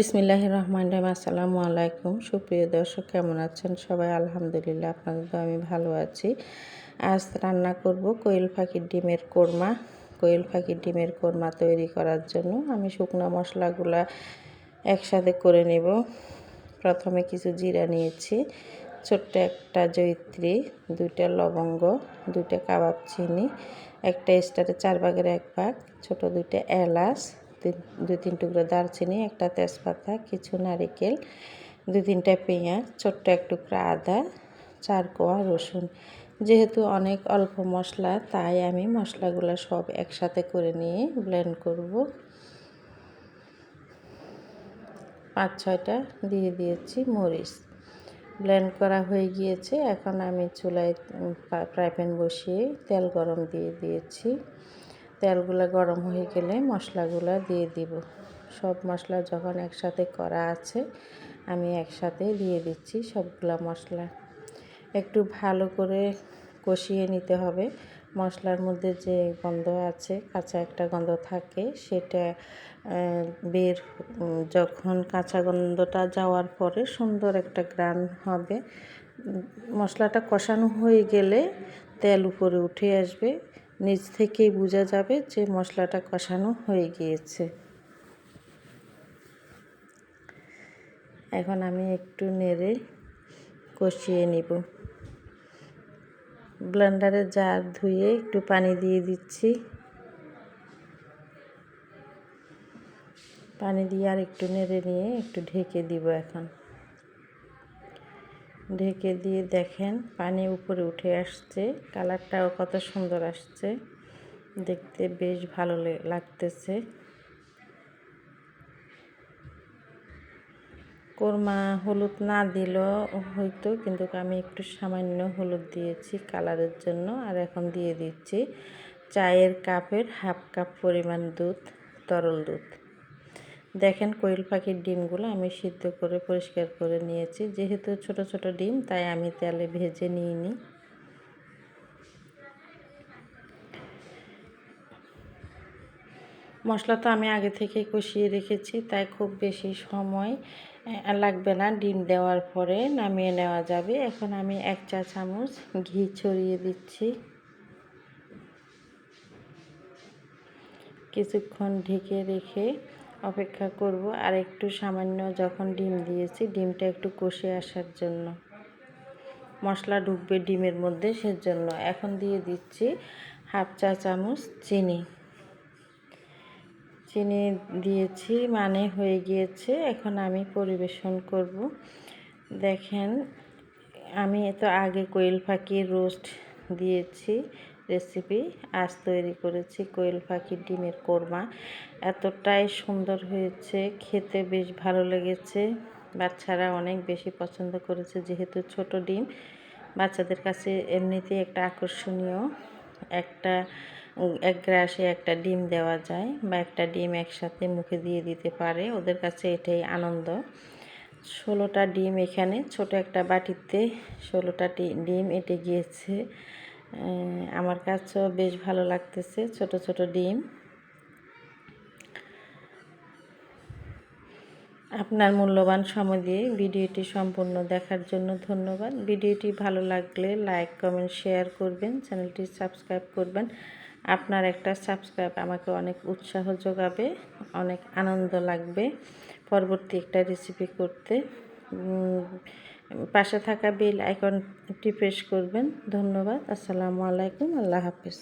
বিসমিল্লাহ রহমান রহিম। আসসালামু আলাইকুম। সুপ্রিয় দর্শক, কেমন আছেন? সবাই আলহামদুলিল্লাহ, আপনাদের তো আমি ভালো আছি। আজ রান্না করব কোয়েল পাখির ডিমের কোরমা। কোয়েল পাখির ডিমের কোরমা তৈরি করার জন্য আমি শুকনো মশলাগুলা একসাথে করে নেব। প্রথমে কিছু জিরা নিয়েছি, ছোট্ট একটা জৈত্রী দুইটা লবঙ্গ, দুইটা কাবাব চিনি, একটা স্টারে চার ভাগের এক ভাগ, ছোটো দুইটা এলাচ দুই, তিন টুকরো দারচিনি, একটা তেজপাতা, কিছু নারিকেল, দুই, তিনটা পেঁয়াজ, ছোট্ট এক টুকরা আদা, চার কোয়া রসুন। যেহেতু অনেক অল্প মশলা, তাই আমি মশলাগুলো সব একসাথে করে নিয়ে ব্লেন্ড করব। পাঁচ, ছয়টা দিয়ে দিয়েছি মরিচ। ব্লেন্ড করা হয়ে গিয়েছে। এখন আমি চুলায় ফ্রাই প্যান বসিয়ে তেল গরম দিয়ে দিয়েছি। তেলগুলো গরম হয়ে গেলে মশলাগুলো দিয়ে দিব। সব মশলা যখন একসাথে করা আছে, আমি একসাথে দিয়ে দিচ্ছি সবগুলা মশলা। একটু ভালো করে কষিয়ে নিতে হবে। মশলার মধ্যে যে গন্ধ আছে, কাঁচা একটা গন্ধ থাকে, সেটা বের যখন কাঁচা গন্ধটা যাওয়ার পরে সুন্দর একটা গ্রান হবে। মশলাটা কষানো হয়ে গেলে তেল উপরে উঠে আসবে। নিচ থেকেই বোঝা যাবে যে মশলাটা কষানো হয়ে গিয়েছে। এখন আমি একটু নেড়ে কষিয়ে নিব। ব্লেন্ডারে জার ধুয়ে একটু পানি দিয়ে দিচ্ছি। পানি দিয়ে আর একটু নেড়ে নিয়ে একটু ঢেকে দিব এখন। ঢেকে দিয়ে দেখেন, পানি উপরে উঠে আসছে, কালারটাও কত সুন্দর আসছে। দেখতে বেশ ভালো লাগতেছে। কোরমা হলুদ না দিলেও হয়তো, কিন্তু আমি একটু সামান্য হলুদ দিয়েছি কালারের জন্য, আর এখন দিয়ে দিচ্ছি চায়ের কাপের হাফ কাপ পরিমাণ দুধ, তরল দুধ। দেখেন কোয়েল পাখির ডিমগুলো আমি সিদ্ধ করে, পরিষ্কার করে নিয়েছি। যেহেতু ছোট ছোট ডিম, তাই আমি তেলে ভেজে নিইনি। মশলা তো আমি আগে থেকে কষিয়ে রেখেছি, তাই খুব বেশি সময় লাগবে না। ডিম দেওয়ার পরে নামিয়ে নেওয়া যাবে। এখন আমি এক চা চামচ ঘি ছড়িয়ে দিচ্ছি। কিছুক্ষণ ঢেকে রেখে অপেক্ষা করব আর একটু সামান্য যখন ডিম দিয়েছি, ডিমটা একটু কষে আসার জন্য। মশলা ঢুকবে ডিমের মধ্যে সেজন্য। এখন দিয়ে দিচ্ছি হাফ চা চামচ চিনি। চিনি দিয়েছি মানে হয়ে গিয়েছে। এখন আমি পরিবেশন করব। দেখেন, আমি তো আগে কোয়েল পাখির রোস্ট দিয়েছি রেসিপি আজ তৈরি করেছি কোয়েল পাখির ডিমের কোরমা। এতটাই সুন্দর হয়েছে, খেতে বেশ ভালো লেগেছে। বাচ্চারা অনেক বেশি পছন্দ করেছে যেহেতু ছোট ডিম। বাচ্চাদের কাছে এমনিতেই একটা আকর্ষণীয় একটা, এক গ্রাসে একটা ডিম দেওয়া যায় বা একটা ডিম একসাথে মুখে দিয়ে দিতে পারে। ওদের কাছে এটাই আনন্দ। ষোলোটা ডিম এখানে, ছোট একটা বাটিতে ষোলোটা ডিম এটে গিয়েছে। আমার কাছেও বেশ ভালো লাগতেছে ছোট ছোট ডিম। আপনার মূল্যবান সময় দিয়ে ভিডিওটি সম্পূর্ণ দেখার জন্য ধন্যবাদ। ভিডিওটি ভালো লাগলে লাইক, কমেন্ট, শেয়ার করবেন, চ্যানেলটি সাবস্ক্রাইব করবেন। আপনার একটা সাবস্ক্রাইব আমাকে অনেক উৎসাহ যোগাবে, অনেক আনন্দ লাগবে। পরবর্তী একটা রেসিপি করতে। পাশে থাকা বেল আইকনটি প্রেস করবেন। ধন্যবাদ। আসসালামু আলাইকুম। আল্লাহ হাফিজ।